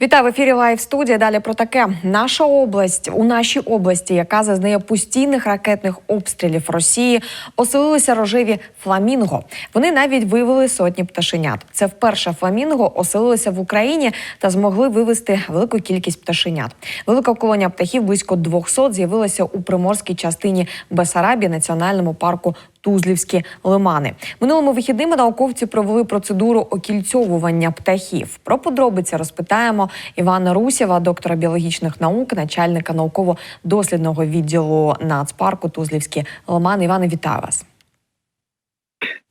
Вітаю в ефірі Лайв студія. Далі про таке. Наша область у нашій області, яка зазнає постійних ракетних обстрілів Росії, оселилися рожеві фламінго. Вони навіть вивели сотні пташенят. Це вперше фламінго оселилися в Україні та змогли вивести велику кількість пташенят. Велика колонія птахів близько 200 з'явилася у приморській частині Бесарабії національному парку. Тузлівські лимани минулими вихідними науковці провели процедуру окільцьовування птахів. Про подробиці розпитаємо Івана Русєва, доктора біологічних наук, начальника науково-дослідного відділу нацпарку Тузлівські лимани. Іване, вітаю вас.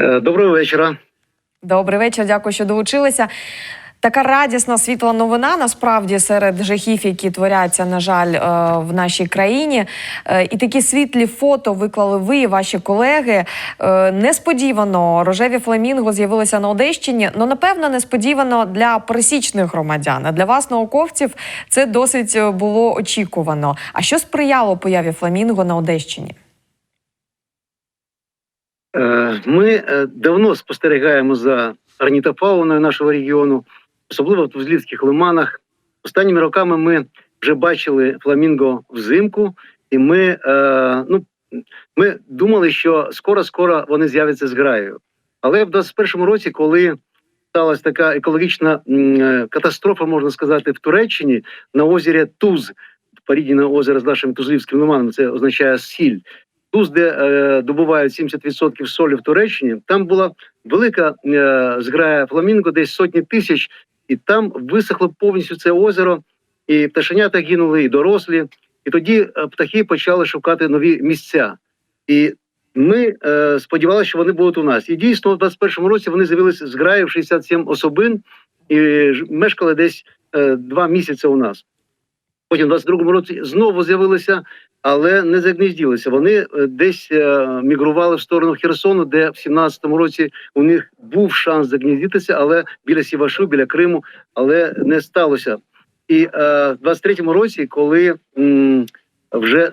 Е, Доброго вечора. Добрий вечір. Дякую, що долучилися. Така радісна світла новина насправді серед жахів, які творяться, на жаль, е, в нашій країні. Е, І такі світлі фото виклали ви і ваші колеги. Е, Несподівано рожеві фламінго з'явилися на Одещині. Ну напевно, несподівано для пересічних громадян. А для вас, науковців, це досить було очікувано. А що сприяло появі фламінго на Одещині? Ми давно спостерігаємо за орнітофауною нашого регіону, особливо в Тузлівських лиманах. Останніми роками ми вже бачили фламінго взимку, і ми, е, ну, ми думали, що скоро-скоро вони з'являться з граєю. Але в 21-му році, коли сталася така екологічна е, катастрофа, можна сказати, в Туреччині на озері Туз, порідне озеро з нашим Тузлівським лиманом, це означає сіль. Туз, де е, добувають 70% солі в Туреччині, там була велика е, зграя фламінго, десь сотні тисяч, і там висохло повністю це озеро, і пташенята гинули, і дорослі. І тоді е, птахи почали шукати нові місця. І ми е, сподівалися, що вони будуть у нас. І дійсно, у 21-му році вони з'явилися з граїв 67 особин і мешкали десь е, два місяці у нас. Потім, в 22-му році, знову з'явилися але не загнізділися. Вони е, десь е, мігрували в сторону Херсону, де в 17-му році у них був шанс загніздитися, але біля Сівашу, біля Криму, але не сталося. І е, в 23-му році, коли вже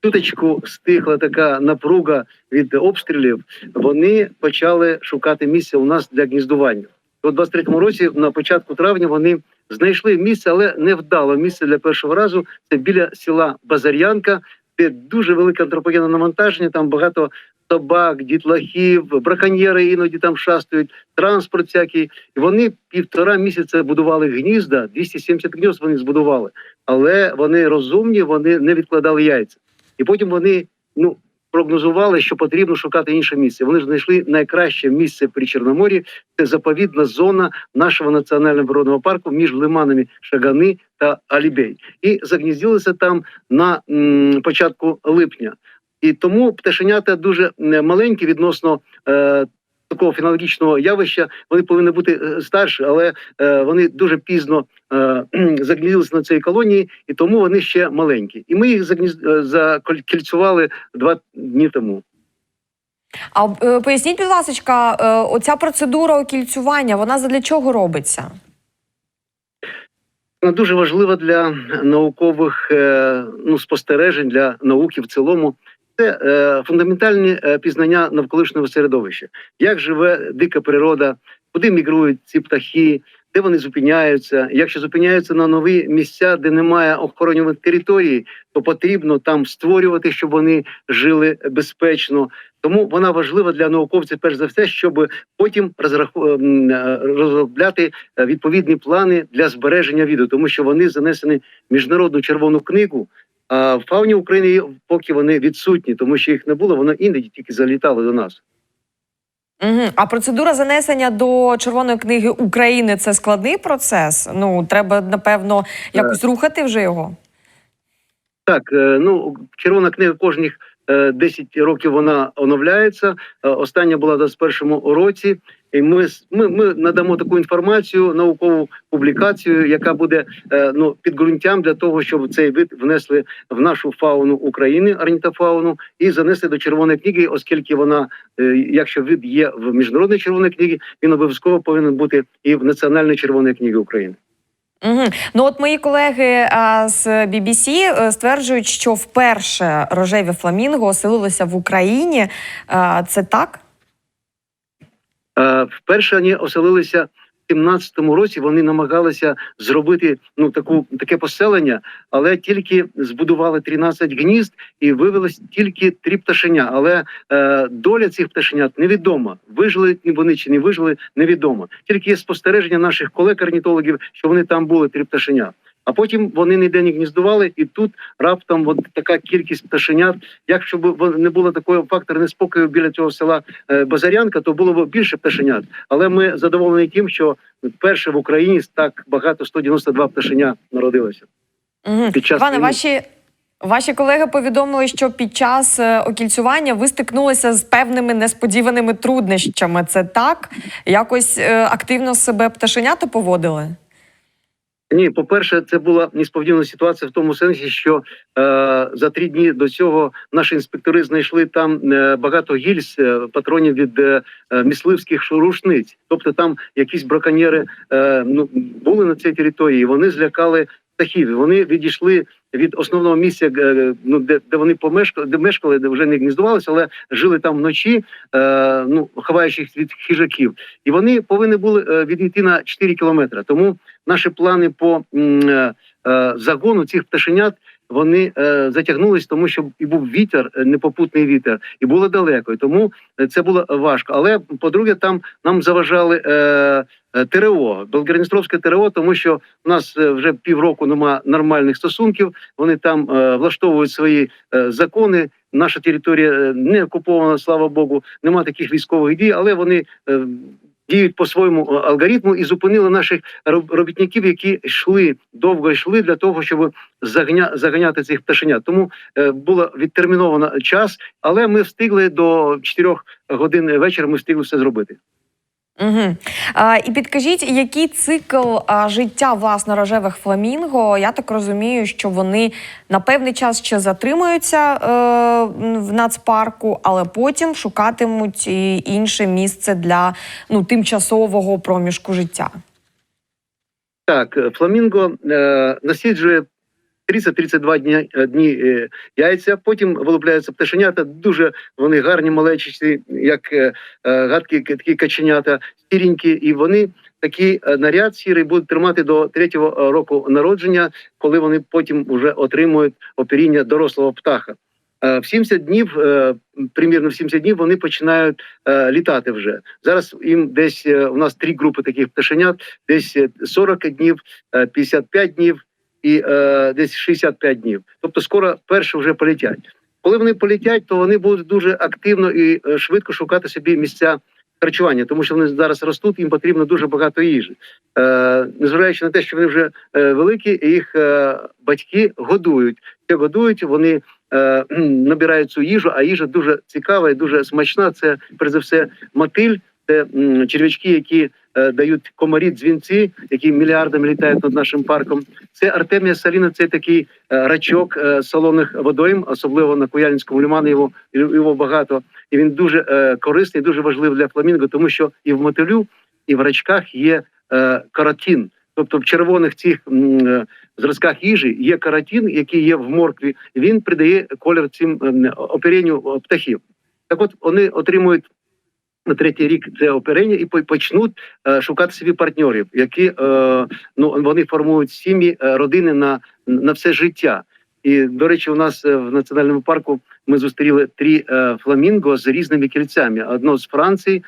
тутечку стихла така напруга від обстрілів, вони почали шукати місце у нас для гніздування. У 23-му році, на початку травня, вони знайшли місце, але не вдало місце для першого разу. Це біля села Базар'янка, де дуже велике антропогенне навантаження. Там багато собак, дітлахів, браконьєри іноді там шастають, транспорт всякий. І вони півтора місяця будували гнізда, 270 гнізд вони збудували. Але вони розумні, вони не відкладали яйця. І потім вони ну прогнозували, що потрібно шукати інше місце. Вони ж знайшли найкраще місце при Чорноморі. Це заповідна зона нашого національного природного парку між лиманами Шагани та Алібей, і загніздилися там на м, початку липня. І тому пташенята дуже маленькі відносно. Е, Такого фінологічного явища вони повинні бути е, старші, але е, вони дуже пізно е, загніздилися на цій колонії, і тому вони ще маленькі. І ми їх загніз... закільцювали два дні тому. А е, поясніть, будь ласка, е, оця процедура окільцювання, вона задля чого робиться? Вона дуже важлива для наукових ну, спостережень для науки в цілому. Це е, фундаментальні е, пізнання навколишнього середовища. Як живе дика природа, куди мігрують ці птахи, де вони зупиняються. Якщо зупиняються на нові місця, де немає охоронюваних територій, то потрібно там створювати, щоб вони жили безпечно. Тому вона важлива для науковців, перш за все, щоб потім ем, розробляти е, відповідні плани для збереження віду, тому що вони занесені в міжнародну червону книгу. А в фауні України поки вони відсутні, тому що їх не було, воно іноді тільки залітало до нас. Угу. А процедура занесення до Червоної книги України це складний процес. Ну треба напевно якось рухати вже його. Так, е, ну червона книга кожних е, 10 років вона оновляється. Е, Остання була в 21-му році. І ми, ми, ми надамо таку інформацію, наукову публікацію, яка буде е, ну підґрунтям для того, щоб цей вид внесли в нашу фауну України, орнітофауну, і занесли до червоної книги, оскільки вона, е, якщо вид є в міжнародній червоній книгі, він обов'язково повинен бути і в національній червоній книгі України. Угу. Ну от мої колеги а, з BBC е, стверджують, що вперше рожеві фламінго оселилися в Україні. А, це так? Е, Вперше вони оселилися 17-му році вони намагалися зробити ну таку таке поселення, але тільки збудували 13 гнізд і вивелось тільки три пташеня. Але е, доля цих пташенят невідома. Вижили вони чи не вижили, невідомо. Тільки є спостереження наших колег-орнітологів, що вони там були три пташеня. А потім вони ніде не гніздували, і тут раптом от така кількість пташенят. Якщо б не було такого фактору неспокою біля цього села е, Базарянка, то було б більше пташенят. Але ми задоволені тим, що вперше в Україні так багато 192 пташеня народилося. Угу. Під час Іване, війни. ваші. Ваші колеги повідомили, що під час е, окільцювання ви стикнулися з певними несподіваними труднощами. Це так? Якось е, активно себе пташенята поводили? Ні, по-перше, це була несподівана ситуація в тому сенсі, що е, за три дні до цього наші інспектори знайшли там е, багато гільз е, патронів від е, е, мисливських рушниць. Тобто там якісь браконьєри е, ну, були на цій території. і Вони злякали птахів. Вони відійшли від основного місця, е, ну де, де вони помешкали, де мешкали, де вже не гніздувалися, але жили там вночі, е, ну ховаючись від хижаків. І вони повинні були е, відійти на 4 кілометри. Тому наші плани по е, е, загону цих пташенят вони е, затягнулись, тому що і був вітер, е, непопутний вітер, і було далеко. І тому е, це було важко. Але по-друге, там нам заважали е, е, ТРО, Белгородністровське ТРО, тому що у нас вже півроку нема нормальних стосунків. Вони там е, влаштовують свої е, закони. Наша територія не окупована, слава Богу, нема таких військових дій, але вони е, діють по своєму е, алгоритму і зупинили наших роб- робітників, які йшли довго йшли для того, щоб загня, заганяти цих пташенят. Тому е, було відтерміновано час, але ми встигли до 4 годин вечора. Ми встигли все зробити. Угу. А, і підкажіть, який цикл а, життя власне рожевих фламінго? Я так розумію, що вони на певний час ще затримаються е, в нацпарку, але потім шукатимуть інше місце для ну тимчасового проміжку життя. Так, е, фламінго е, насіджує 30-32 дні, е, дні е, яйця, потім вилупляються пташенята. Дуже вони гарні, малечі, як е, гадкі такі каченята, сіренькі, і вони такий наряд сірий будуть тримати до третього року народження, коли вони потім вже отримують оперіння дорослого птаха. В 70 днів, примірно в 70 днів, вони починають літати вже. Зараз їм десь у нас три групи таких пташенят, десь е, 40 днів, е, 55 днів і е, десь 65 днів. Тобто скоро перші вже полетять. Коли вони полетять, то вони будуть дуже активно і е, швидко шукати собі місця харчування, тому що вони зараз ростуть, їм потрібно дуже багато їжі. Е, незважаючи на те, що вони вже е, великі, їх е, батьки годують. Ще годують, вони е, набирають цю їжу, а їжа дуже цікава і дуже смачна. Це перш за все мотиль, це черв'ячки, які дають комарі дзвінці, які мільярдами літають над нашим парком. Це Артемія Саліна, це такий е, рачок е, солоних водойм, особливо на Куяльницькому лимані його його багато. І він дуже е, корисний, дуже важливий для фламінго, тому що і в мотилю, і в рачках є е, каротин. Тобто в червоних цих е, зразках їжі є каротин, який є в моркві. Він придає колір цим оперенню е, птахів. Так, от вони отримують на третій рік це оперення і по- почнуть е, шукати собі партнерів, які е, ну вони формують сім'ї, е, родини на, на все життя. І до речі, у нас в національному парку ми зустріли три фламінго з різними кільцями: одно з Франції,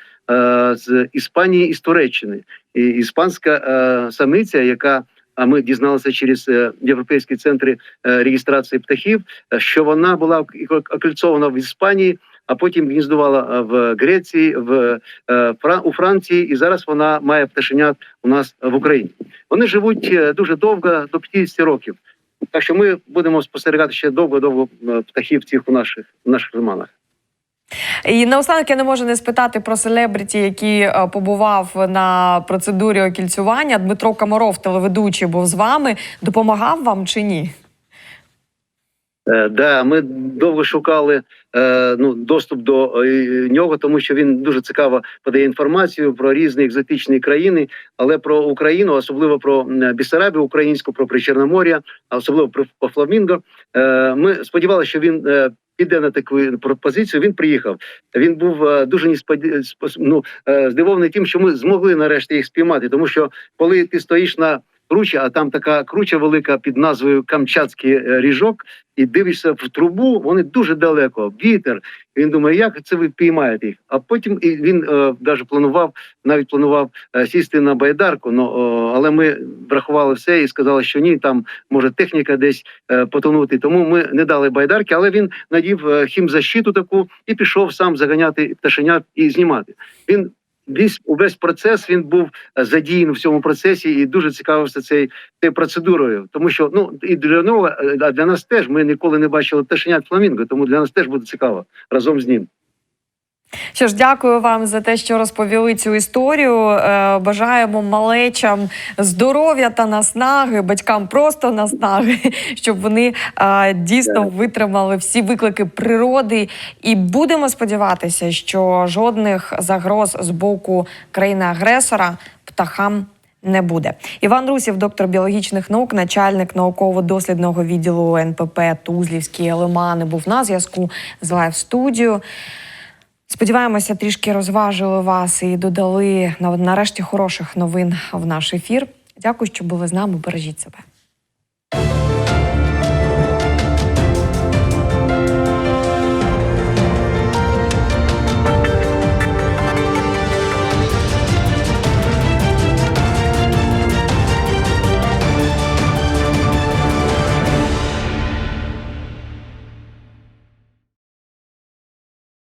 з Іспанії і з Туреччини. І іспанська самиця, яка а ми дізналися через європейські центри реєстрації птахів, що вона була ок- окольцована в Іспанії, а потім гніздувала е, в Греції, в е, у Франції, і зараз вона має пташенят у нас в Україні. Вони живуть е, дуже довго, до 50 років. Так що ми будемо спостерігати ще довго-довго е, птахів цих у наших у наших лиманах. І наостанок я не можу не спитати про селебриті, який е, побував на процедурі окільцювання. Дмитро Камаров, телеведучий, був з вами. Допомагав вам чи ні? Е, да, ми довго шукали е, ну, доступ до е, нього, тому що він дуже цікаво подає інформацію про різні екзотичні країни, але про Україну, особливо про Бісарабію українську, про Причорномор'я, а особливо про, Фламінго. Е, ми сподівалися, що він е, піде на таку пропозицію. Він приїхав. Він був е, дуже несподі... ну, е, здивований тим, що ми змогли нарешті їх спіймати, тому що коли ти стоїш на кручі, а там така круча велика під назвою Камчатський е, ріжок, і дивишся в трубу, вони дуже далеко. Вітер. Він думає, як це ви піймаєте їх? А потім і він е, навіть планував, навіть планував е, сісти на байдарку. Ну о, але ми врахували все і сказали, що ні, там може техніка десь е, потонути. Тому ми не дали байдарки, але він надів е, хімзащиту таку і пішов сам заганяти пташенят і знімати. Він весь увесь процес він був е, задіяний в цьому процесі і дуже цікавився цей цією процедурою. Тому що ну і для нього, е, а для нас теж ми ніколи не бачили пташенят фламінго, тому для нас теж буде цікаво разом з ним. Що ж, дякую вам за те, що розповіли цю історію. Е, Бажаємо малечам здоров'я та наснаги, батькам просто наснаги, щоб вони е, дійсно витримали всі виклики природи. І будемо сподіватися, що жодних загроз з боку країни-агресора птахам. Не буде Іван Русів, доктор біологічних наук, начальник науково-дослідного відділу НПП Тузлівські лимани, був на зв'язку з лайв студією. Сподіваємося, трішки розважили вас і додали на- нарешті хороших новин в наш ефір. Дякую, що були з нами. Бережіть себе.